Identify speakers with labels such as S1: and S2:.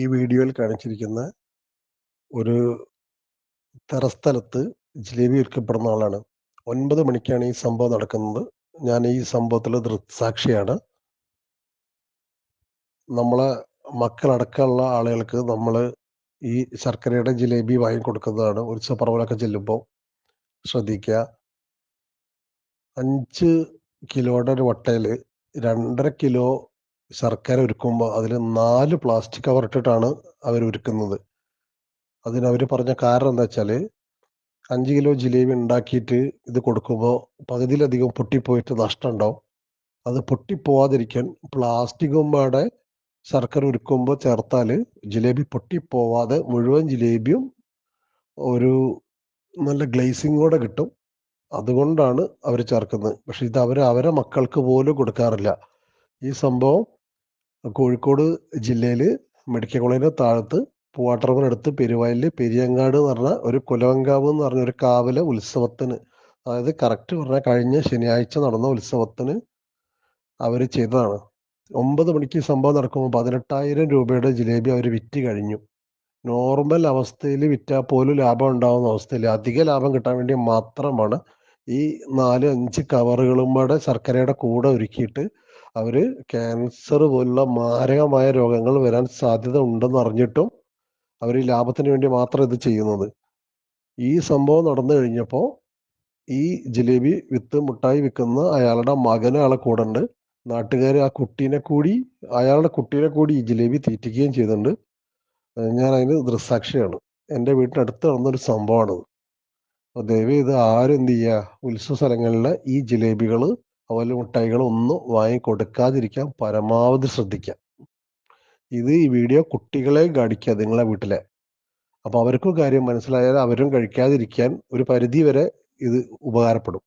S1: ഈ വീഡിയോയിൽ കാണിച്ചിരിക്കുന്ന ഒരു തെറസ്ഥലത്ത് ജിലേബി വിൽക്കപ്പെടുന്ന ആളാണ്. ഒൻപത് മണിക്കാണ് ഈ സംഭവം നടക്കുന്നത്. ഞാൻ ഈ സംഭവത്തിലെ ദൃക്സാക്ഷിയാണ്. നമ്മളെ മക്കളടക്കമുള്ള ആളുകൾക്ക് നമ്മൾ ഈ ശർക്കരയുടെ ജിലേബി വാങ്ങിക്കൊടുക്കുന്നതാണ്. ഉത്സവപ്പറമ്പിലൊക്കെ ചെല്ലുമ്പോൾ ശ്രദ്ധിക്കുക. അഞ്ച് കിലോയുടെ ഒരു വട്ടയിൽ രണ്ടര കിലോ ശർക്കര ഉരുക്കുമ്പോൾ അതിൽ നാല് പ്ലാസ്റ്റിക് കവർ ഇട്ടിട്ടാണ് അവർ ഉരുക്കുന്നത്. അതിന് അവർ പറഞ്ഞ കാരണം എന്താ വെച്ചാൽ അഞ്ച് കിലോ ജിലേബി ഉണ്ടാക്കിയിട്ട് ഇത് കൊടുക്കുമ്പോൾ പകുതിയിലധികം പൊട്ടിപ്പോയിട്ട് നഷ്ടം ഉണ്ടാവും അത് പൊട്ടിപ്പോവാതിരിക്കാൻ പ്ലാസ്റ്റിക്കും പാടെ ശർക്കര ഉരുക്കുമ്പോൾ ചേർത്താൽ ജിലേബി പൊട്ടിപ്പോവാതെ മുഴുവൻ ജിലേബിയും ഒരു നല്ല ഗ്ലേസിങ്ങോടെ കിട്ടും. അതുകൊണ്ടാണ് അവർ ചേർക്കുന്നത്. പക്ഷെ ഇത് അവർ അവരെ മക്കൾക്ക് പോലും കൊടുക്കാറില്ല. ഈ സംഭവം കോഴിക്കോട് ജില്ലയിൽ മെഡിക്കൽ കോളേജിന്റെ താഴത്ത് പൂവാട്ടറമ്പിനടുത്ത് പെരുവയലിൽ പെരിയങ്ങാട് എന്ന് പറഞ്ഞ ഒരു കുലവങ്കാവ് എന്ന് പറഞ്ഞ ഒരു കാവിലെ ഉത്സവത്തിന് അതായത് കറക്റ്റ് പറഞ്ഞാൽ കഴിഞ്ഞ ശനിയാഴ്ച നടന്ന ഉത്സവത്തിന് അവർ ചെയ്തതാണ്. ഒമ്പത് മണിക്ക് സംഭവം നടക്കുമ്പോൾ പതിനെട്ടായിരം രൂപയുടെ ജിലേബി അവർ വിറ്റ് കഴിഞ്ഞു. നോർമൽ അവസ്ഥയിൽ വിറ്റാൽ പോലും ലാഭം ഉണ്ടാകുന്ന അവസ്ഥയിൽ അധിക ലാഭം കിട്ടാൻ വേണ്ടി മാത്രമാണ് ഈ നാല് അഞ്ച് കവറുകളും കൂടെ ശർക്കരയുടെ കൂടെ ഒരുക്കിയിട്ട് അവർ ക്യാൻസർ പോലുള്ള മാരകമായ രോഗങ്ങൾ വരാൻ സാധ്യത ഉണ്ടെന്ന് അറിഞ്ഞിട്ടും അവർ ലാഭത്തിന് വേണ്ടി മാത്രം ഇത് ചെയ്യുന്നത്. ഈ സംഭവം നടന്നു കഴിഞ്ഞപ്പോൾ ഈ ജിലേബി വിത്ത് മുട്ടായി വിൽക്കുന്ന അയാളുടെ മകന് ആളെ കൂടെ ഉണ്ട്. നാട്ടുകാർ ആ കുട്ടീനെ കൂടി അയാളുടെ കുട്ടീനെ കൂടി ഈ ജിലേബി തീറ്റിക്കുകയും ചെയ്തിട്ടുണ്ട്. ഞാൻ അതിന് ദൃസാക്ഷിയാണ് എന്റെ വീട്ടിനടുത്ത് നടന്നൊരു സംഭവമാണത്. അപ്പോൾ ദയവ് ഇത് ആരും എന്ത് ചെയ്യുക ഉത്സവ സ്ഥലങ്ങളിൽ ഈ ജിലേബികൾ അതുപോലെ മിഠായികൾ ഒന്നും വാങ്ങിക്കൊടുക്കാതിരിക്കാൻ പരമാവധി ശ്രദ്ധിക്കാം. ഇത് ഈ വീഡിയോ കുട്ടികളെ കാണിക്കുക നിങ്ങളെ വീട്ടിലെ. അപ്പൊ അവർക്കും കാര്യം മനസ്സിലായാൽ അവരും കഴിക്കാതിരിക്കാൻ ഒരു പരിധി വരെ ഇത് ഉപകാരപ്പെടും.